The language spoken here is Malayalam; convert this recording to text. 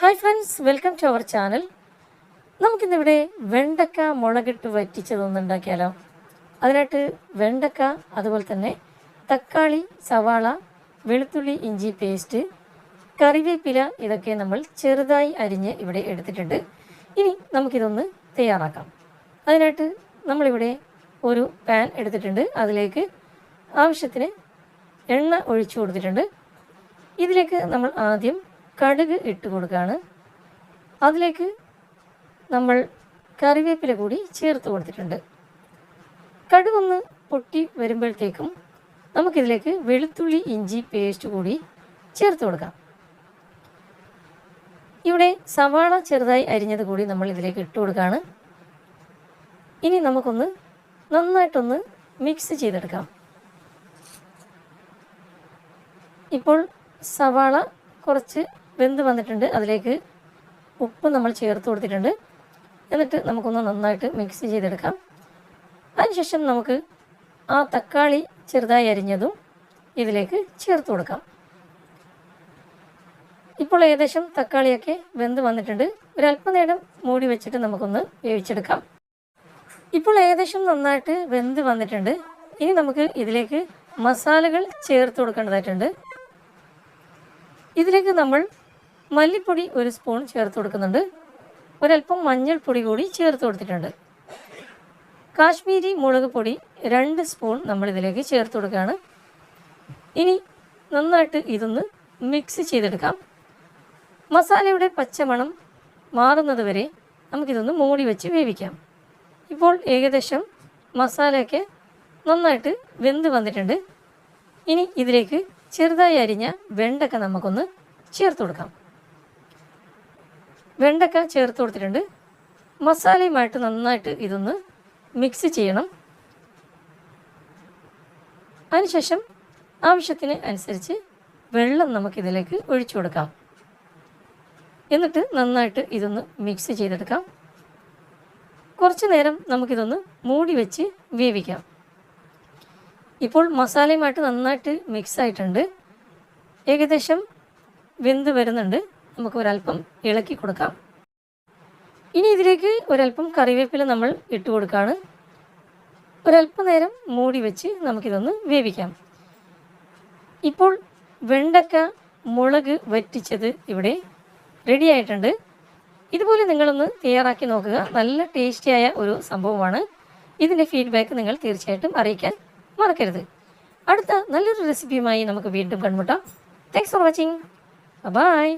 Hi friends welcome to our channel നമുക്കിന്നിവിടെ വെണ്ടക്ക മുളകിട്ട് വറ്റിച്ചതൊന്ന് ഉണ്ടാക്കിയാലോ? അതിനായിട്ട് വെണ്ടക്ക അതുപോലെ തന്നെ തക്കാളി സവാള വെളുത്തുള്ളി ഇഞ്ചി പേസ്റ്റ് കറിവേപ്പില ഇതൊക്കെ നമ്മൾ ചെറുതായി അരിഞ്ഞ് ഇവിടെ എടുത്തിട്ടുണ്ട്. ഇനി നമുക്കിതൊന്ന് തയ്യാറാക്കാം. അതിനായിട്ട് നമ്മളിവിടെ ഒരു പാൻ എടുത്തിട്ടുണ്ട്. അതിലേക്ക് ആവശ്യത്തിന് എണ്ണ ഒഴിച്ചു കൊടുത്തിട്ടുണ്ട്. ഇതിലേക്ക് നമ്മൾ ആദ്യം കടുക് ഇട്ട് കൊടുക്കുകയാണ് അതിലേക്ക് നമ്മൾ കറിവേപ്പില കൂടി ചേർത്ത് കൊടുത്തിട്ടുണ്ട്. കടുകൊന്ന് പൊട്ടി വരുമ്പോഴത്തേക്കും നമുക്കിതിലേക്ക് വെളുത്തുള്ളി ഇഞ്ചി പേസ്റ്റ് കൂടി ചേർത്ത് കൊടുക്കാം. ഇവിടെ സവാള ചെറുതായി അരിഞ്ഞത് കൂടി നമ്മൾ ഇതിലേക്ക് ഇട്ട് കൊടുക്കുകയാണ് ഇനി നമുക്കൊന്ന് നന്നായിട്ടൊന്ന് മിക്സ് ചെയ്തെടുക്കാം. ഇപ്പോൾ സവാള കുറച്ച് വെന്ത് വന്നിട്ടുണ്ട്. അതിലേക്ക് ഉപ്പ് നമ്മൾ ചേർത്ത് കൊടുത്തിട്ടുണ്ട്. എന്നിട്ട് നമുക്കൊന്ന് നന്നായിട്ട് മിക്സ് ചെയ്തെടുക്കാം. അതിനുശേഷം നമുക്ക് ആ തക്കാളി ചെറുതായി അരിഞ്ഞതും ഇതിലേക്ക് ചേർത്ത് കൊടുക്കാം. ഇപ്പോൾ ഏകദേശം തക്കാളിയൊക്കെ വെന്ത് വന്നിട്ടുണ്ട്. ഒരല്പനേരം മൂടി വെച്ചിട്ട് നമുക്കൊന്ന് വേവിച്ചെടുക്കാം. ഇപ്പോൾ ഏകദേശം നന്നായിട്ട് വെന്ത് വന്നിട്ടുണ്ട്. ഇനി നമുക്ക് ഇതിലേക്ക് മസാലകൾ ചേർത്ത് കൊടുക്കേണ്ടതായിട്ടുണ്ട്. ഇതിലേക്ക് നമ്മൾ മല്ലിപ്പൊടി ഒരു സ്പൂൺ ചേർത്ത് കൊടുക്കുന്നുണ്ട്. ഒരല്പം മഞ്ഞൾപ്പൊടി കൂടി ചേർത്ത് കൊടുത്തിട്ടുണ്ട്. കാശ്മീരി മുളക് പൊടി രണ്ട് സ്പൂൺ നമ്മൾ ഇതിലേക്ക് ചേർത്ത് കൊടുക്കുകയാണ്. ഇനി നന്നായിട്ട് ഇതൊന്ന് മിക്സ് ചെയ്തെടുക്കാം. മസാലയുടെ പച്ചമണം മാറുന്നത് വരെ നമുക്കിതൊന്ന് മൂടി വെച്ച് വേവിക്കാം. ഇപ്പോൾ ഏകദേശം മസാലയൊക്കെ നന്നായിട്ട് വെന്ത് വന്നിട്ടുണ്ട്. ഇനി ഇതിലേക്ക് ചെറുതായി അരിഞ്ഞ വെണ്ടക്ക നമുക്കൊന്ന് ചേർത്ത് കൊടുക്കാം. വെണ്ടക്ക ചേർത്ത് കൊടുത്തിട്ടുണ്ട്. മസാലയുമായിട്ട് നന്നായിട്ട് ഇതൊന്ന് മിക്സ് ചെയ്യണം. അതിനുശേഷം ആവശ്യത്തിന് അനുസരിച്ച് വെള്ളം നമുക്കിതിലേക്ക് ഒഴിച്ചു കൊടുക്കാം. എന്നിട്ട് നന്നായിട്ട് ഇതൊന്ന് മിക്സ് ചെയ്തെടുക്കാം. കുറച്ച് നേരം നമുക്കിതൊന്ന് മൂടി വെച്ച് വേവിക്കാം. ഇപ്പോൾ മസാലയുമായിട്ട് നന്നായിട്ട് മിക്സ് ആയിട്ടുണ്ട്. ഏകദേശം വെന്ത് വരുന്നുണ്ട്. നമുക്ക് ഒരല്പം ഇളക്കി കൊടുക്കാം. ഇനി ഇതിലേക്ക് ഒരല്പം കറിവേപ്പില നമ്മൾ ഇട്ട് കൊടുക്കുകയാണ് ഒരല്പം നേരം മൂടി വെച്ച് നമുക്കിതൊന്ന് വേവിക്കാം. ഇപ്പോൾ വെണ്ടക്ക മുളക് വറ്റിച്ചത് ഇവിടെ റെഡി ആയിട്ടുണ്ട്. ഇതുപോലെ നിങ്ങളൊന്ന് തയ്യാറാക്കി നോക്കുക. നല്ല ടേസ്റ്റിയായ ഒരു സംഭവമാണ്. ഇതിന്റെ ഫീഡ്ബാക്ക് നിങ്ങൾ തീർച്ചയായിട്ടും അറിയിക്കാൻ മറക്കരുത്. അടുത്ത നല്ലൊരു റെസിപ്പിയുമായി നമുക്ക് വീണ്ടും കൺമുട്ടാം. Thanks for watching bye